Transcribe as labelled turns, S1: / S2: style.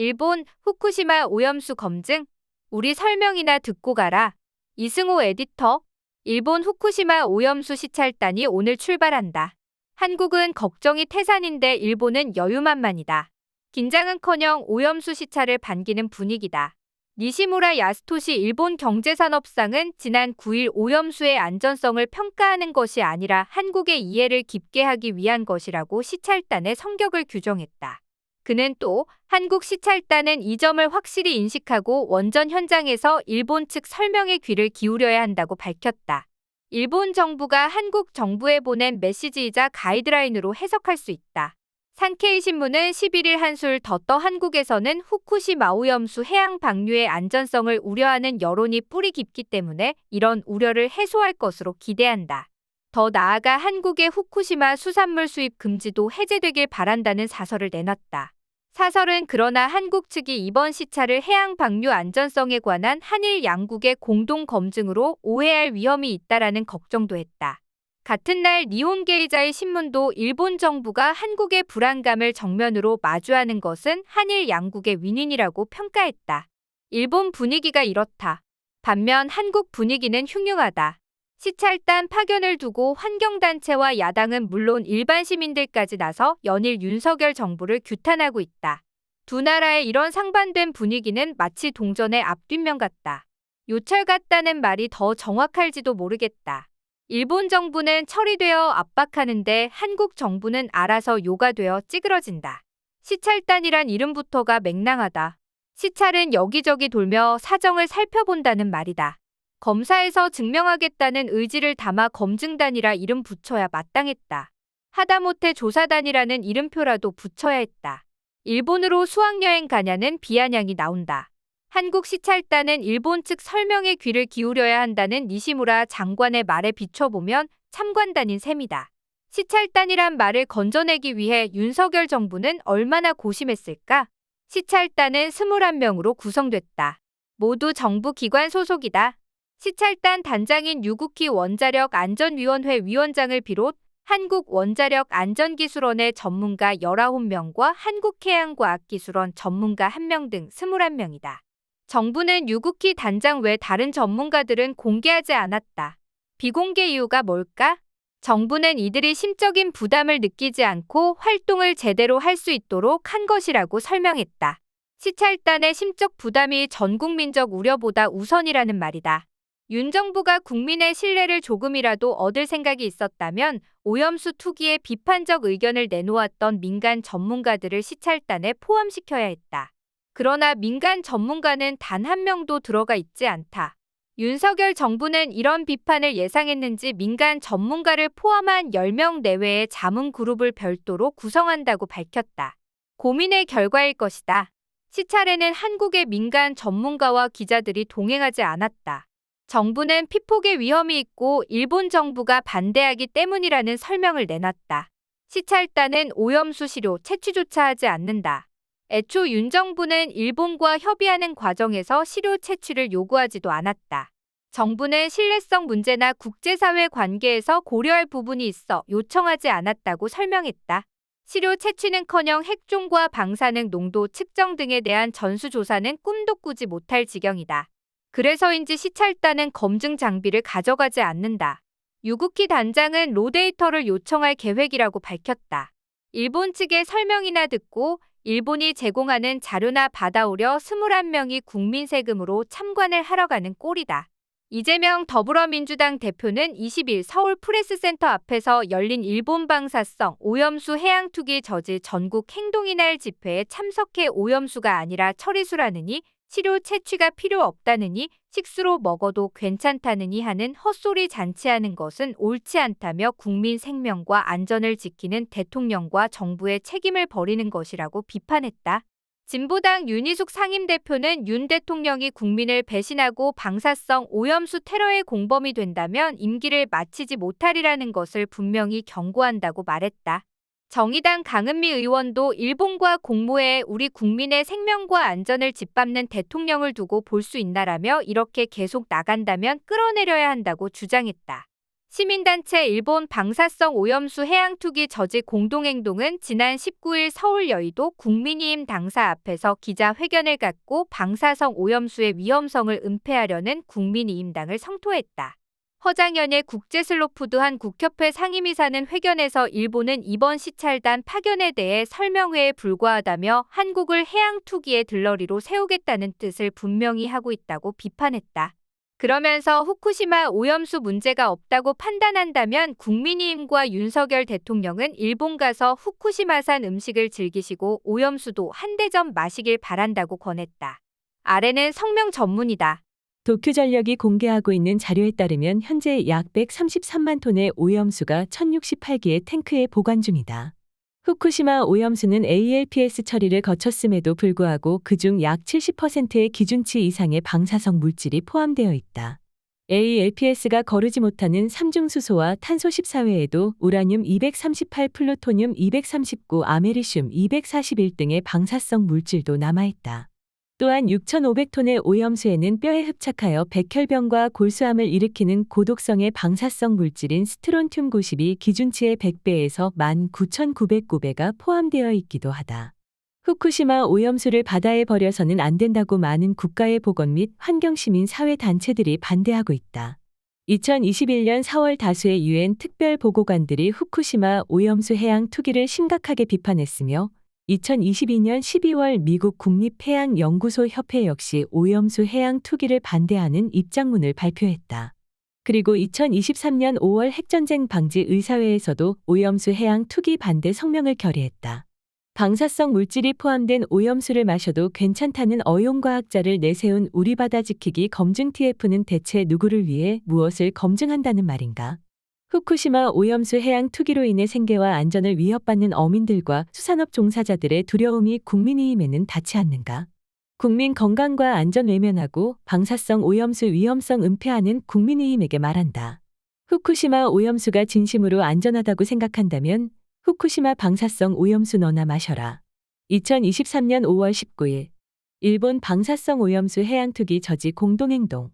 S1: 일본 후쿠시마 오염수 검증. 우리 설명이나 듣고 가라. 이승호 에디터. 일본 후쿠시마 오염수 시찰단이 오늘 출발한다. 한국은 걱정이 태산인데 일본은 여유만만이다. 긴장은커녕 오염수 시찰을 반기는 분위기다. 니시무라 야스토시 일본 경제산업상은 지난 9일 오염수의 안전성을 평가하는 것이 아니라 한국의 이해를 깊게 하기 위한 것이라고 시찰단의 성격을 규정했다. 그는 또 한국 시찰단은 이 점을 확실히 인식하고 원전 현장에서 일본 측 설명에 귀를 기울여야 한다고 밝혔다. 일본 정부가 한국 정부에 보낸 메시지이자 가이드라인으로 해석할 수 있다. 산케이 신문은 11일 한술 더 떠 한국에서는 후쿠시마 오염수 해양 방류의 안전성을 우려하는 여론이 뿌리 깊기 때문에 이런 우려를 해소할 것으로 기대한다. 더 나아가 한국의 후쿠시마 수산물 수입 금지도 해제되길 바란다는 사설을 내놨다. 사설은 그러나 한국 측이 이번 시차를 해양 방류 안전성에 관한 한일 양국의 공동 검증으로 오해할 위험이 있다라는 걱정도 했다. 같은 날 니혼게이자의 신문도 일본 정부가 한국의 불안감을 정면으로 마주하는 것은 한일 양국의 윈윈이라고 평가했다. 일본 분위기가 이렇다. 반면 한국 분위기는 흉흉하다. 시찰단 파견을 두고 환경단체와 야당은 물론 일반 시민들까지 나서 연일 윤석열 정부를 규탄하고 있다. 두 나라의 이런 상반된 분위기는 마치 동전의 앞뒷면 같다. 요철 같다는 말이 더 정확할지도 모르겠다. 일본 정부는 처리되어 압박하는데 한국 정부는 알아서 요가 되어 찌그러진다. 시찰단이란 이름부터가 맹랑하다. 시찰은 여기저기 돌며 사정을 살펴본다는 말이다. 검사에서 증명하겠다는 의지를 담아 검증단이라 이름 붙여야 마땅했다. 하다못해 조사단이라는 이름표라도 붙여야 했다. 일본으로 수학여행 가냐는 비아냥이 나온다. 한국 시찰단은 일본 측 설명에 귀를 기울여야 한다는 니시무라 장관의 말에 비춰보면 참관단인 셈이다. 시찰단이란 말을 건져내기 위해 윤석열 정부는 얼마나 고심했을까? 시찰단은 21명으로 구성됐다. 모두 정부 기관 소속이다. 시찰단 단장인 유국희 원자력 안전위원회 위원장을 비롯 한국원자력안전기술원의 전문가 19명과 한국해양과학기술원 전문가 1명 등 21명이다. 정부는 유국희 단장 외 다른 전문가들은 공개하지 않았다. 비공개 이유가 뭘까? 정부는 이들이 심적인 부담을 느끼지 않고 활동을 제대로 할 수 있도록 한 것이라고 설명했다. 시찰단의 심적 부담이 전 국민적 우려보다 우선이라는 말이다. 윤 정부가 국민의 신뢰를 조금이라도 얻을 생각이 있었다면 오염수 투기에 비판적 의견을 내놓았던 민간 전문가들을 시찰단에 포함시켜야 했다. 그러나 민간 전문가는 단 한 명도 들어가 있지 않다. 윤석열 정부는 이런 비판을 예상했는지 민간 전문가를 포함한 10명 내외의 자문 그룹을 별도로 구성한다고 밝혔다. 고민의 결과일 것이다. 시찰에는 한국의 민간 전문가와 기자들이 동행하지 않았다. 정부는 피폭의 위험이 있고 일본 정부가 반대하기 때문이라는 설명을 내놨다. 시찰단은 오염수 시료 채취조차 하지 않는다. 애초 윤 정부는 일본과 협의하는 과정에서 시료 채취를 요구하지도 않았다. 정부는 신뢰성 문제나 국제사회 관계에서 고려할 부분이 있어 요청하지 않았다고 설명했다. 시료 채취는커녕 핵종과 방사능 농도 측정 등에 대한 전수조사는 꿈도 꾸지 못할 지경이다. 그래서인지 시찰단은 검증 장비를 가져가지 않는다. 유국희 단장은 로데이터를 요청할 계획이라고 밝혔다. 일본 측의 설명이나 듣고 일본이 제공하는 자료나 받아오려 21명이 국민 세금으로 참관을 하러 가는 꼴이다. 이재명 더불어민주당 대표는 20일 서울 프레스센터 앞에서 열린 일본 방사성 오염수 해양 투기 저지 전국 행동이날 집회에 참석해 오염수가 아니라 처리수라느니 치료 채취가 필요 없다느니 식수로 먹어도 괜찮다느니 하는 헛소리 잔치하는 것은 옳지 않다며 국민 생명과 안전을 지키는 대통령과 정부의 책임을 버리는 것이라고 비판했다. 진보당 윤희숙 상임대표는 윤 대통령이 국민을 배신하고 방사성 오염수 테러의 공범이 된다면 임기를 마치지 못하리라는 것을 분명히 경고한다고 말했다. 정의당 강은미 의원도 일본과 공모해 우리 국민의 생명과 안전을 짓밟는 대통령을 두고 볼 수 있나라며 이렇게 계속 나간다면 끌어내려야 한다고 주장했다. 시민단체 일본 방사성 오염수 해양투기 저지 공동행동은 지난 19일 서울 여의도 국민의힘 당사 앞에서 기자회견을 갖고 방사성 오염수의 위험성을 은폐하려는 국민의힘당을 성토했다. 허장연의 국제슬로푸드 한 국협회 상임이사는 회견에서 일본은 이번 시찰단 파견에 대해 설명회에 불과하다며 한국을 해양 투기의 들러리로 세우겠다는 뜻을 분명히 하고 있다고 비판했다. 그러면서 후쿠시마 오염수 문제가 없다고 판단한다면 국민의힘과 윤석열 대통령은 일본 가서 후쿠시마산 음식을 즐기시고 오염수도 한 대접 마시길 바란다고 권했다. 아래는 성명 전문이다.
S2: 도쿄전력이 공개하고 있는 자료에 따르면 현재 약 133만 톤의 오염수가 1068개의 탱크에 보관 중이다. 후쿠시마 오염수는 ALPS 처리를 거쳤음에도 불구하고 그중 약 70%의 기준치 이상의 방사성 물질이 포함되어 있다. ALPS가 거르지 못하는 삼중수소와 탄소 14 외에도 우라늄 238, 플루토늄 239, 아메리슘 241 등의 방사성 물질도 남아있다. 또한 6,500톤의 오염수에는 뼈에 흡착하여 백혈병과 골수암을 일으키는 고독성의 방사성 물질인 스트론튬 90이 기준치의 100배에서 19,909배가 포함되어 있기도 하다. 후쿠시마 오염수를 바다에 버려서는 안 된다고 많은 국가의 보건 및 환경시민 사회 단체들이 반대하고 있다. 2021년 4월 다수의 유엔 특별 보고관들이 후쿠시마 오염수 해양 투기를 심각하게 비판했으며 2022년 12월 미국 국립해양연구소 협회 역시 오염수 해양 투기를 반대하는 입장문을 발표했다. 그리고 2023년 5월 핵전쟁 방지 의사회에서도 오염수 해양 투기 반대 성명을 결의했다. 방사성 물질이 포함된 오염수를 마셔도 괜찮다는 어용과학자를 내세운 우리 바다 지키기 검증 TF는 대체 누구를 위해 무엇을 검증한다는 말인가? 후쿠시마 오염수 해양 투기로 인해 생계와 안전을 위협받는 어민들과 수산업 종사자들의 두려움이 국민의힘에는 닿지 않는가? 국민 건강과 안전 외면하고 방사성 오염수 위험성 은폐하는 국민의힘에게 말한다. 후쿠시마 오염수가 진심으로 안전하다고 생각한다면 후쿠시마 방사성 오염수 너나 마셔라. 2023년 5월 19일 일본 방사성 오염수 해양 투기 저지 공동행동